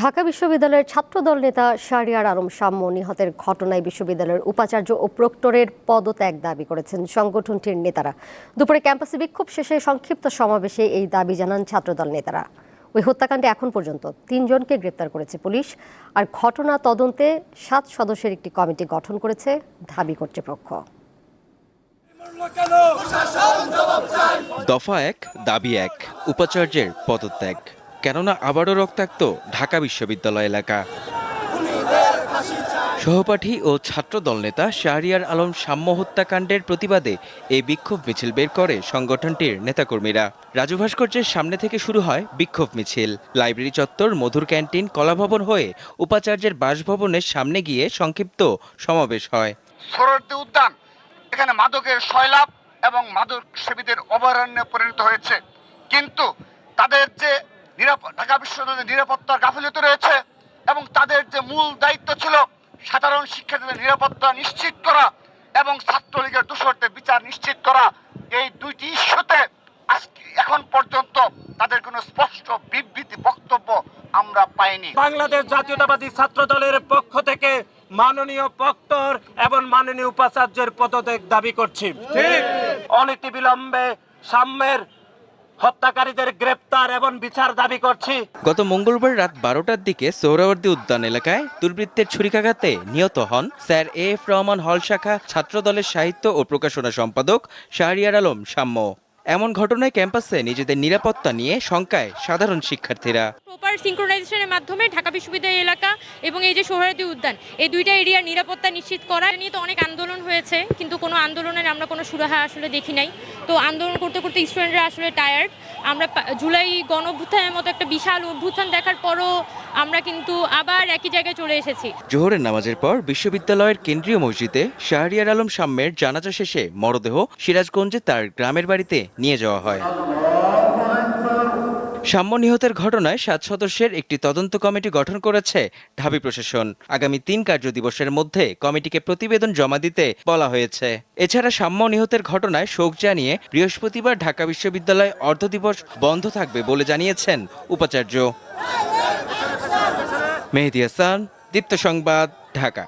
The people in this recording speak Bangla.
ঢাকা বিশ্ববিদ্যালয়ের ছাত্রদল নেতা শাহরিয়ার আলম সাম্য নিহতের ঘটনায় বিশ্ববিদ্যালয়ের উপাচার্য ও প্রক্টরের পদত্যাগ দাবি করেছেন সংগঠনটির নেতারা। দুপুরে ক্যাম্পাসে বিক্ষোভ শেষে সংক্ষিপ্ত সমাবেশে এই দাবি জানান ছাত্রদল নেতারা। ওই হত্যাকাণ্ডে এখন পর্যন্ত তিনজনকে গ্রেপ্তার করেছে পুলিশ আর ঘটনা তদন্তে সাত সদস্যের একটি কমিটি গঠন করেছে ঢাবি কর্তৃপক্ষ। দফা এক দাবি এক উপাচার্যের পদত্যাগ। কেননা আবারও রক্তাক্ত ঢাকা বিশ্ববিদ্যালয় এলাকা। সহপাঠী ও ছাত্রদল নেতা শাহরিয়ার আলম সাম্য হত্যাকাণ্ডের প্রতিবাদে এই বিক্ষোভ মিছিল বের করে সংগঠনটির নেতাকর্মীরা। রাজু ভাস্কর্যের সামনে থেকে শুরু হয় বিক্ষোভ মিছিল। লাইব্রেরি চত্বর, মধুর ক্যান্টিন, কলাভবন হয়ে উপাচার্যের বাসভবনের সামনে গিয়ে সংক্ষিপ্ত সমাবেশ হয়। উদ্যান, এখানে মাদকের সয়লাভ এবং মাদক সেবীদের অভয়ারণ্যে পরিণত হয়েছে। কিন্তু তাদের যে ঢাকা বিশ্ববিদ্যালয়ের নিরাপত্তার গাফিলতি রয়েছে এবং তাদের যে মূল দায়িত্ব ছিল সাধারণ শিক্ষার্থীদের নিরাপত্তা নিশ্চিত করা এবং ছাত্রলীগের দূষণের বিচার নিশ্চিত করা এই দুইটি ইস্যুতে আজকে এখন পর্যন্ত তাদের কোনো স্পষ্ট বিবৃতি বক্তব্য আমরা পাইনি। বাংলাদেশ জাতীয়তাবাদী ছাত্র দলের পক্ষ থেকে মাননীয় প্রক্টর এবং মাননীয় উপাচার্যের পদত্যাগ দাবি করছি। অনীতি বিলম্বে সাম্যের হত্যাকারীদের গ্রেপ্তার এবং বিচার দাবি করছি। গত মঙ্গলবার রাত বারোটার দিকে সোহরাবর্দী উদ্যান এলাকায় দুর্বৃত্তের ছুরিকাঘাতে নিহত হন স্যার এ এফ রহমান হল শাখা ছাত্রদলের সাহিত্য ও প্রকাশনা সম্পাদক শাহরিয়ার আলম সাম্য। এমন ঘটনায় ক্যাম্পাসে নিজেদের নিরাপত্তা নিয়ে শঙ্কায় সাধারণ শিক্ষার্থীরা। প্রপার সিঙ্ক্রোনাইজেশনের মাধ্যমে ঢাকা বিশ্ববিদ্যালয় এলাকা এবং এই যে সোহরাদি উদ্যান, এই দুইটা এরিয়ার নিরাপত্তা নিশ্চিত করা নিয়ে তো অনেক আন্দোলন হয়েছে, কিন্তু কোনো আন্দোলনের আমরা কোনো সুরাহা আসলে দেখি নাই। তো আন্দোলন করতে করতে স্টুডেন্টরা আসলে টায়ার্ড আমরা জুলাই গণ অভ্যুত্থানের মতো একটা বিশাল অভ্যুত্থান দেখার পরও আমরা কিন্তু আবার একই জায়গায় চলে এসেছি। জোহরের নামাজের পর বিশ্ববিদ্যালয়ের কেন্দ্রীয় মসজিদে শাহরিয়ার আলম সাম্যের জানাজা শেষে মরদেহ সিরাজগঞ্জে তার গ্রামের বাড়িতে নিয়ে যাওয়া হয়। সাম্য নিহতের ঘটনায় সাত সদস্যের একটি তদন্ত কমিটি গঠন করেছে ঢাবি প্রশাসন। আগামী তিন কার্য দিবসের মধ্যে কমিটিকে প্রতিবেদন জমা দিতে বলা হয়েছে। এছাড়া সাম্য নিহতের ঘটনায় শোক জানিয়ে বৃহস্পতিবার ঢাকা বিশ্ববিদ্যালয় অর্ধ দিবস বন্ধ থাকবে বলে জানিয়েছেন উপাচার্য। মেহেদি হাসান, দীপ্ত সংবাদ, ঢাকা।